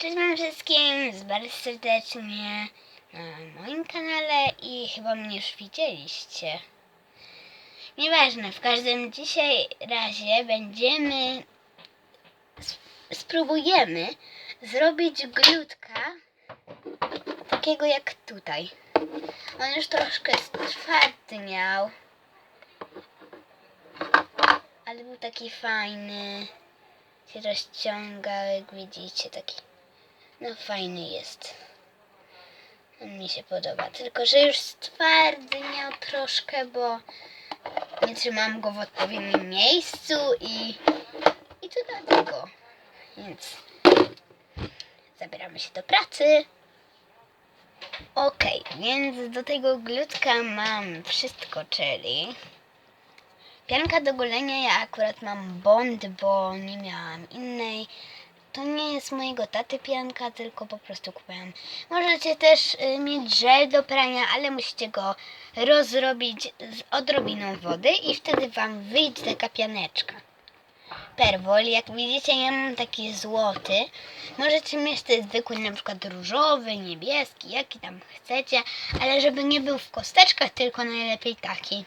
Cześć wam wszystkim, bardzo serdecznie na moim kanale i chyba mnie już widzieliście. Nieważne, w każdym dzisiaj razie będziemy, sp- spróbujemy zrobić glutka takiego jak tutaj. On już troszkę stwardniał, ale był taki fajny, się rozciągał, jak widzicie, taki no fajny jest. On mi się podoba. Tylko, że już stwardniał troszkę, bo nie trzymam go w odpowiednim miejscu i, i to dlatego. Więc zabieramy się do pracy. Okej, więc do tego glutka mam wszystko, czyli pianka do golenia. Ja akurat mam Bond, bo nie miałam innej. To nie jest mojego taty pianka, tylko po prostu kupiłam. Możecie też y, mieć żel do prania, ale musicie go rozrobić z odrobiną wody i wtedy wam wyjdzie taka pianeczka. Perwol, jak widzicie, ja mam taki złoty. Możecie mieć ten zwykły, na przykład różowy, niebieski, jaki tam chcecie, ale żeby nie był w kosteczkach, tylko najlepiej taki.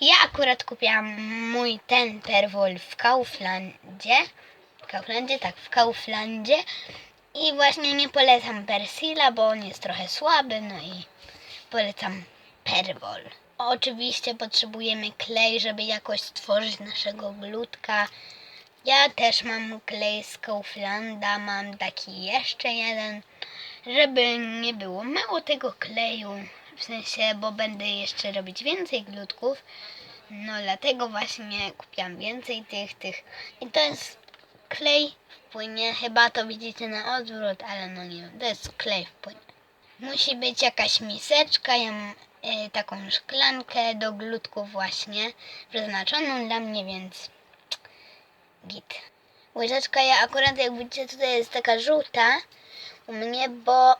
Ja akurat kupiłam mój ten perwol w Kauflandzie. Kauflandzie, tak, w Kauflandzie. I właśnie nie polecam Persila, bo on jest trochę słaby, no i polecam Perwol. Oczywiście potrzebujemy klej, żeby jakoś stworzyć naszego glutka. Ja też mam klej z Kauflanda, mam taki jeszcze jeden, żeby nie było mało tego kleju, w sensie, bo będę jeszcze robić więcej glutków, no dlatego właśnie kupiłam więcej tych, tych i to jest klej w płynie, chyba to widzicie na odwrót, ale no nie wiem, to jest klej w płynie. Musi być jakaś miseczka, ja mam e, taką szklankę do glutków właśnie, przeznaczoną dla mnie, więc git. Łyżeczka ja akurat jak widzicie tutaj jest taka żółta u mnie, bo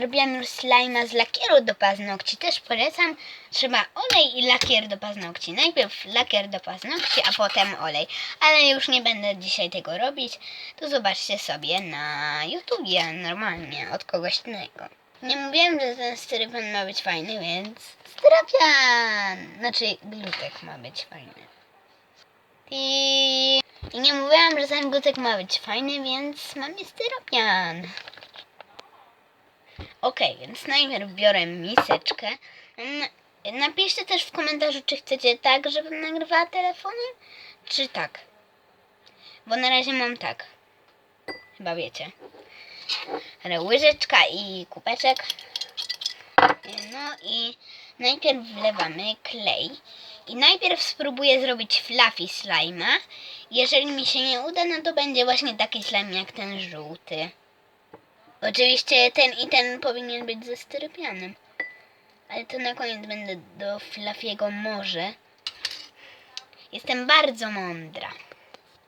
robiłam już slajma z lakieru do paznokci. Też polecam. Trzeba olej i lakier do paznokci. Najpierw lakier do paznokci, a potem olej. Ale już nie będę dzisiaj tego robić. To zobaczcie sobie na YouTubie normalnie od kogoś innego. Nie mówiłem, że ten styropian ma być fajny, więc styropian! Znaczy glutek ma być fajny. I, I nie mówiłam, że ten glutek ma być fajny, więc mamy styropian. Okej, więc najpierw biorę miseczkę. Napiszcie też w komentarzu, czy chcecie tak, żebym nagrywała telefonem, czy tak. Bo na razie mam tak. Chyba wiecie. Ale łyżeczka i kubeczek. No i najpierw wlewamy klej. I najpierw spróbuję zrobić fluffy slime'a. Jeżeli mi się nie uda, no to będzie właśnie taki slime jak ten żółty. Oczywiście ten i ten powinien być ze styropianem. Ale to na koniec będę do Flafiego może. Jestem bardzo mądra.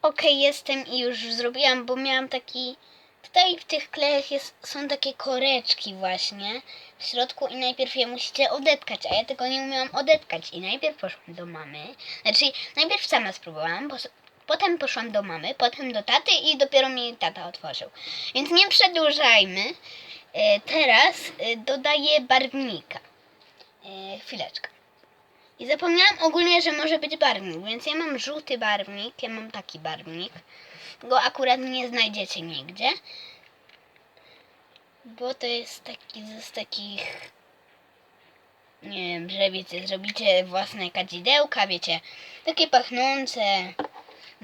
Okej, jestem i już zrobiłam, bo miałam taki... Tutaj w tych klejach jest, są takie koreczki właśnie w środku i najpierw je musicie odetkać, a ja tego nie umiałam odetkać i najpierw poszłam do mamy. Znaczy, najpierw sama spróbowałam, pos- potem poszłam do mamy, potem do taty i dopiero mi tata otworzył. Więc nie przedłużajmy. E, Teraz e, dodaję barwnika. E, Chwileczkę. I zapomniałam ogólnie, że może być barwnik, więc ja mam żółty barwnik, ja mam taki barwnik. Go akurat nie znajdziecie nigdzie. Bo to jest taki z takich nie wiem, że wiecie, zrobicie własne kadzidełka, wiecie, takie pachnące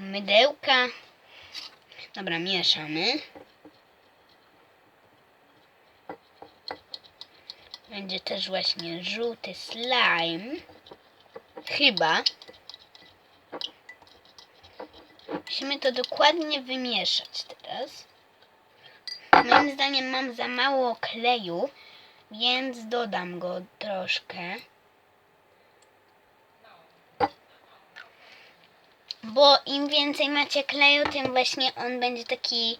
mydełka. Dobra, mieszamy. Będzie też właśnie żółty slime. Chyba. Musimy to dokładnie wymieszać teraz. Moim zdaniem mam za mało kleju, więc dodam go troszkę. Bo im więcej macie kleju, tym właśnie on będzie taki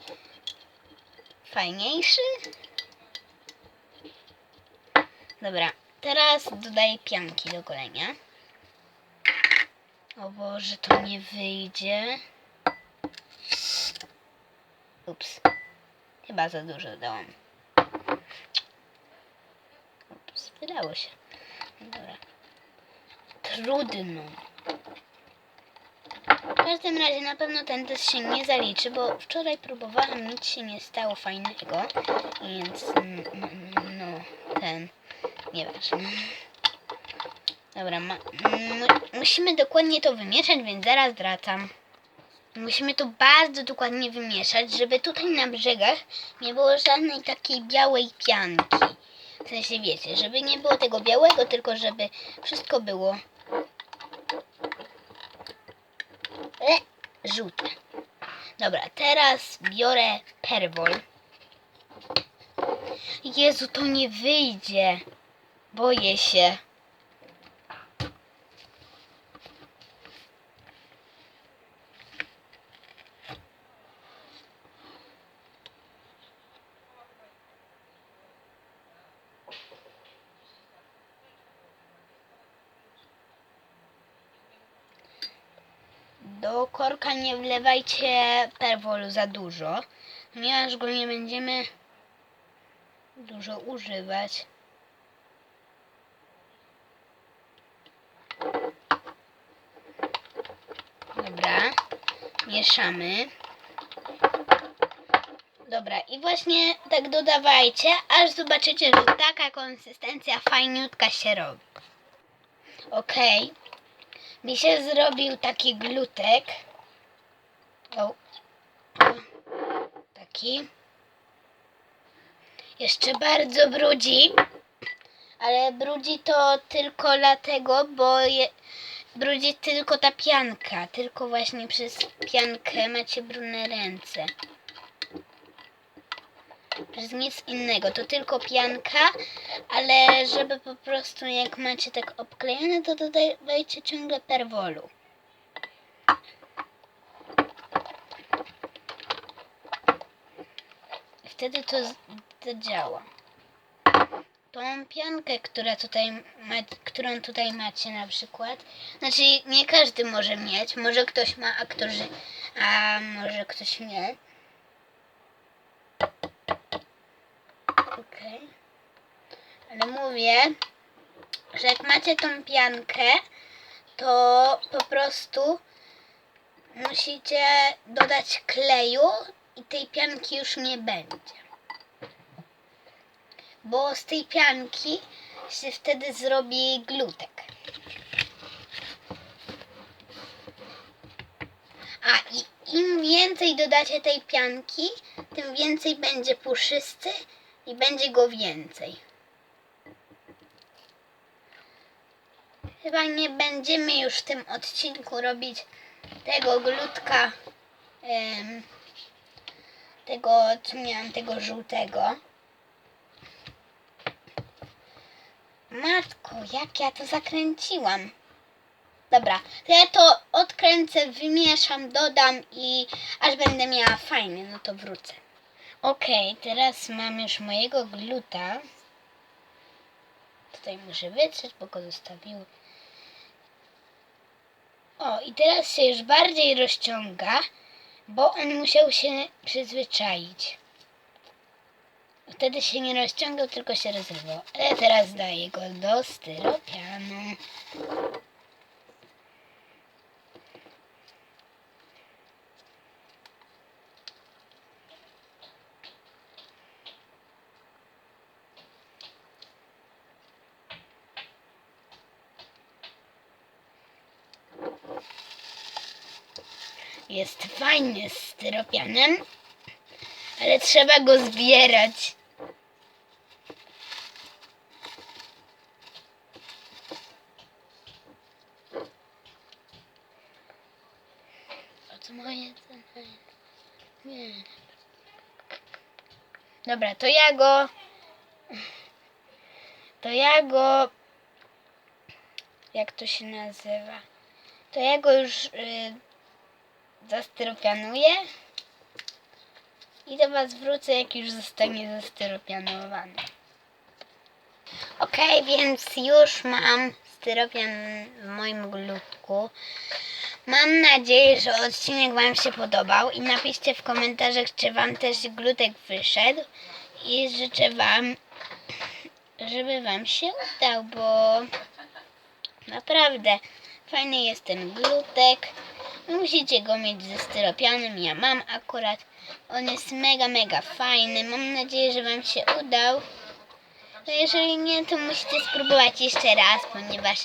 fajniejszy. Dobra, teraz dodaję pianki do golenia. O Boże, to nie wyjdzie. Ups. Chyba za dużo dałam. Ups, wydało się. Dobra. Trudno. W każdym razie na pewno ten test się nie zaliczy, bo wczoraj próbowałam, nic się nie stało fajnego, więc mm, mm, no, ten, nieważne. Dobra, ma, musimy dokładnie to wymieszać, więc zaraz wracam. Musimy to bardzo dokładnie wymieszać, żeby tutaj na brzegach nie było żadnej takiej białej pianki. W sensie wiecie, żeby nie było tego białego, tylko żeby wszystko było żółte. Dobra, teraz biorę perwol. Jezu, to nie wyjdzie. Boję się. Do korka nie wlewajcie perwolu za dużo, ponieważ go nie będziemy dużo używać. Dobra, mieszamy. Dobra, i właśnie tak dodawajcie, aż zobaczycie, że taka konsystencja fajniutka się robi. Okej. Mi się zrobił taki glutek. O. Taki. Jeszcze bardzo brudzi. Ale brudzi to tylko dlatego, bo je, brudzi tylko ta pianka. Tylko właśnie przez piankę macie brudne ręce. Przez nic innego. To tylko pianka, ale żeby po prostu jak macie tak obklejone, to dodawajcie ciągle perwolu. Wtedy to, z- to działa. Tą piankę, która tutaj ma, którą tutaj macie na przykład, znaczy nie każdy może mieć, może ktoś ma, a, którzy, a może ktoś nie. Okej. Ale mówię, że jak macie tą piankę, to po prostu musicie dodać kleju i tej pianki już nie będzie. Bo z tej pianki się wtedy zrobi glutek. A i im więcej dodacie tej pianki, tym więcej będzie puszysty i będzie go więcej. Chyba nie będziemy już w tym odcinku robić tego glutka, tego, co miałam, tego żółtego. Matko, jak ja to zakręciłam. Dobra, to ja to odkręcę, wymieszam, dodam i aż będę miała fajny, no to wrócę. Okej, teraz mam już mojego gluta. Tutaj muszę wytrzeć, bo go zostawiły. O, i teraz się już bardziej rozciąga, bo on musiał się przyzwyczaić. Wtedy się nie rozciągał, tylko się rozrywał. Ale teraz daję go do styropianu. Jest fajny z styropianem, ale trzeba go zbierać. Dobra, to ja go. To ja go. Jak to się nazywa? To ja go już y, zastyropianuję. I do Was wrócę, jak już zostanie zastyropianowany. Ok, więc już mam styropian w moim glutku. Mam nadzieję, że odcinek Wam się podobał i napiszcie w komentarzach, czy Wam też glutek wyszedł i życzę Wam, żeby Wam się udał, bo naprawdę fajny jest ten glutek. Musicie go mieć ze styropianem, ja mam akurat. On jest mega, mega fajny. Mam nadzieję, że Wam się udał. Jeżeli nie, to musicie spróbować jeszcze raz, ponieważ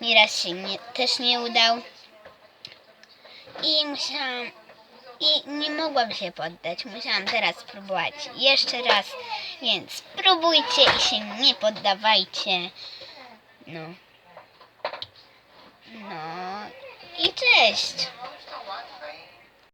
mi raz się nie, też nie udał. I musiałam. I nie mogłam się poddać. Musiałam teraz spróbować jeszcze raz. Więc spróbujcie i się nie poddawajcie. No. No. I cześć.